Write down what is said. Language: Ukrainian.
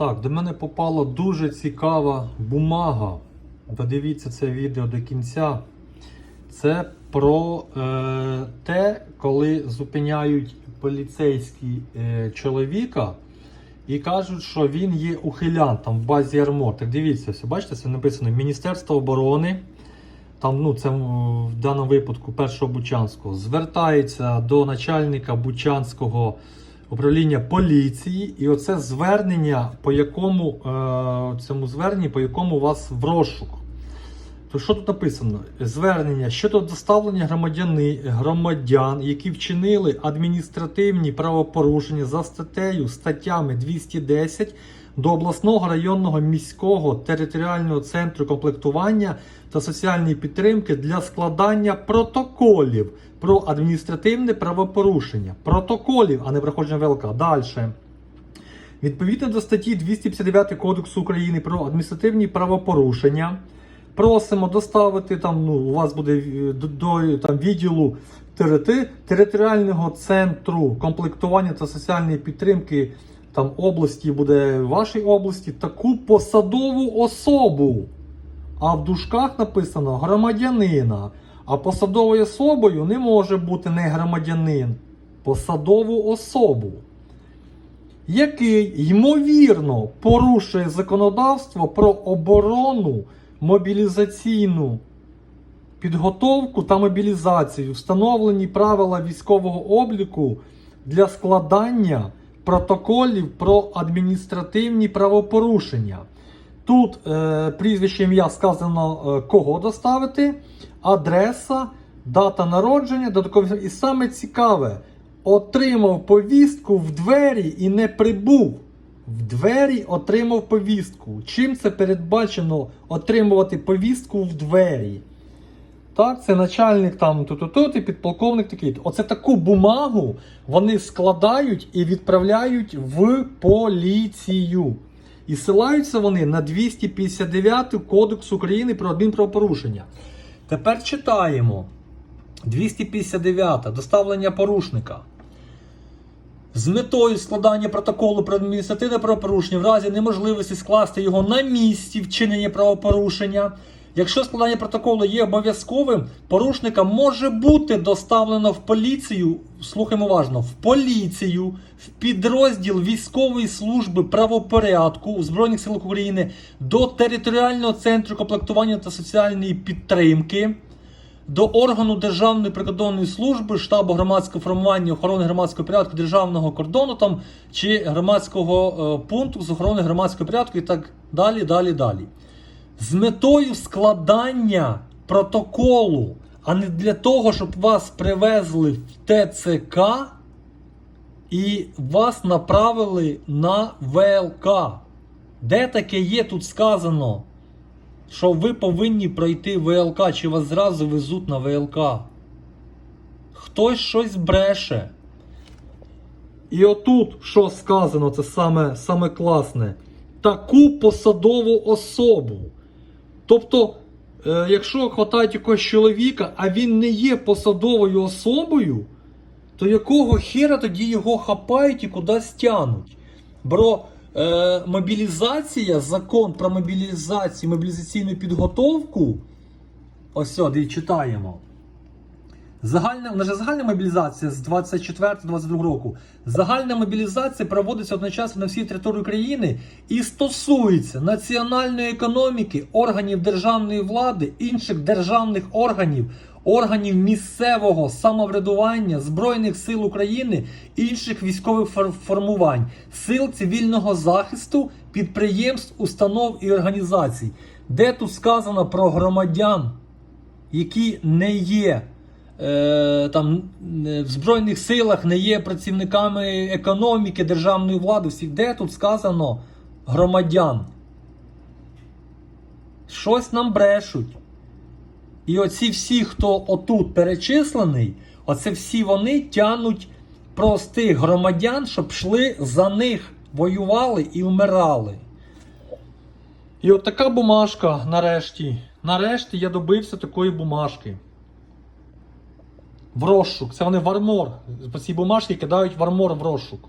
Так, до мене попала дуже цікава бумага. Додивіться це відео до кінця. Це про е, те, коли зупиняють поліцейські е, чоловіка і кажуть, що він є ухилянтом в базі Армор. Так дивіться, все, бачите, це написано Міністерство оборони. Там, ну, це в даному випадку першого Бучанського, звертається до начальника Бучанського управління поліції, і оце звернення, по якому е, цьому зверненні, по якому вас в розшук. То що тут написано? Звернення щодо доставлення громадяни, громадян, які вчинили адміністративні правопорушення за статтею статтями 210 до обласного районного міського територіального центру комплектування та соціальної підтримки для складання протоколів про адміністративне правопорушення. Протоколів, а не проходження ВЛК. Далі. Відповідно до статті 259 Кодексу України про адміністративні правопорушення, просимо доставити там, ну, у вас буде е, до, там, відділу ТРТ, територіального центру комплектування та соціальної підтримки там, області буде в вашій області таку посадову особу. А в дужках написано громадянина. А посадовою особою не може бути не громадянин, посадову особу який ймовірно порушує законодавство про оборону, мобілізаційну підготовку та мобілізацію, встановлені правила військового обліку для складання протоколів про адміністративні правопорушення. Тут е, прізвище ім'я сказано, е, кого доставити, адреса, дата народження, додаткові. І саме цікаве, отримав повістку в двері і не прибув. В двері отримав повістку. Чим це передбачено отримувати повістку в двері? Так, це начальник там тут і підполковник такий. Оце таку бумагу вони складають і відправляють в поліцію. І силаються вони на 259 Кодекс України про адмінправопорушення. Тепер читаємо. 259. Доставлення порушника. З метою складання протоколу про адміністративне правопорушення в разі неможливості скласти його на місці вчинення правопорушення. Якщо складання протоколу є обов'язковим, порушника може бути доставлено в поліцію. Слухаємо уважно, в поліцію, в підрозділ військової служби правопорядку Збройних сил України до територіального центру комплектування та соціальної підтримки до органу Державної прикордонної служби, штабу громадського формування охорони громадського порядку державного кордону там чи громадського е, пункту з охорони громадського порядку і так далі, далі, далі. З метою складання протоколу, а не для того, щоб вас привезли в ТЦК і вас направили на ВЛК. Де таке є тут сказано? що ви повинні пройти ВЛК, чи вас зразу везуть на ВЛК. Хтось щось бреше. І отут, що сказано, це саме, саме класне. Таку посадову особу. Тобто, е, якщо хватають якогось чоловіка, а він не є посадовою особою, то якого хера тоді його хапають і кудись тянуть? Бро е, мобілізація, закон про мобілізацію, мобілізаційну підготовку. Ось сюди читаємо. Загальна, вона ж загальна мобілізація з 24-22 року. Загальна мобілізація проводиться одночасно на всій території України і стосується національної економіки, органів державної влади, інших державних органів, органів місцевого самоврядування, Збройних сил України, інших військових формувань, сил цивільного захисту, підприємств, установ і організацій. Де тут сказано про громадян, які не є там е, в Збройних силах, не є працівниками економіки, державної влади, всі, де тут сказано громадян? Щось нам брешуть. І оці всі, хто отут перечислений, оце всі вони тянуть простих громадян, щоб йшли за них, воювали і вмирали. І от така бумажка нарешті. Нарешті я добився такої бумажки. В розшук. Це вони в армор. По цій бумажці кидають в армор в розшук.